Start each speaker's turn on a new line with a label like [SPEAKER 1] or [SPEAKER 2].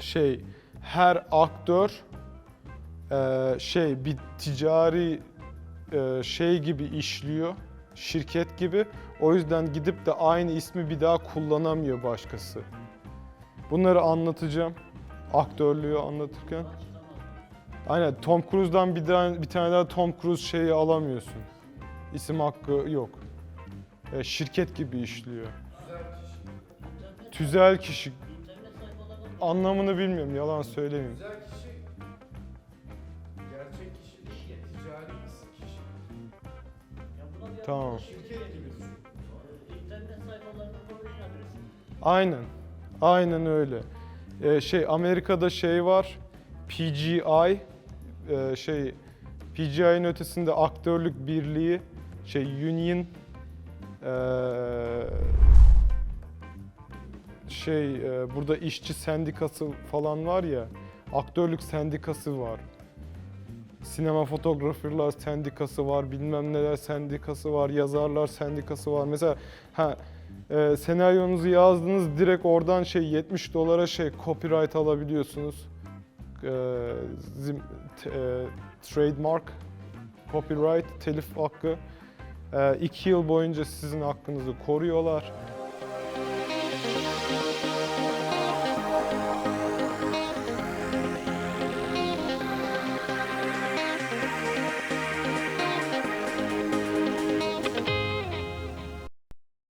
[SPEAKER 1] şey her aktör e, şey bir ticari e, şey gibi işliyor, şirket gibi. O yüzden gidip de aynı ismi bir daha kullanamıyor başkası. Bunları anlatacağım aktörlüğü anlatırken. Aynen Tom Cruise'dan bir, daha, bir tane daha Tom Cruise şeyi alamıyorsun. İsim hakkı yok. E, şirket gibi işliyor. Tüzel kişi. Anlamını bilmiyorum yalan söylemeyeyim.
[SPEAKER 2] Güzel kişi gerçek kişi değil, ticari bir kişi.
[SPEAKER 1] Tamam.
[SPEAKER 2] Şirket gibi düşün.
[SPEAKER 3] İnternet sayfalarının adresi.
[SPEAKER 1] Aynen. Aynen öyle. Ee, şey Amerika'da şey var. PGI e, şey PGI'nin ötesinde aktörlük birliği şey union e, şey e, burada işçi sendikası falan var ya aktörlük sendikası var. Sinema fotoğrafırlar sendikası var, bilmem neler sendikası var, yazarlar sendikası var. Mesela ha e, senaryonuzu yazdınız direkt oradan şey 70 dolara şey copyright alabiliyorsunuz. E, zim- t- e, trademark, copyright, telif hakkı. E, iki yıl boyunca sizin hakkınızı koruyorlar.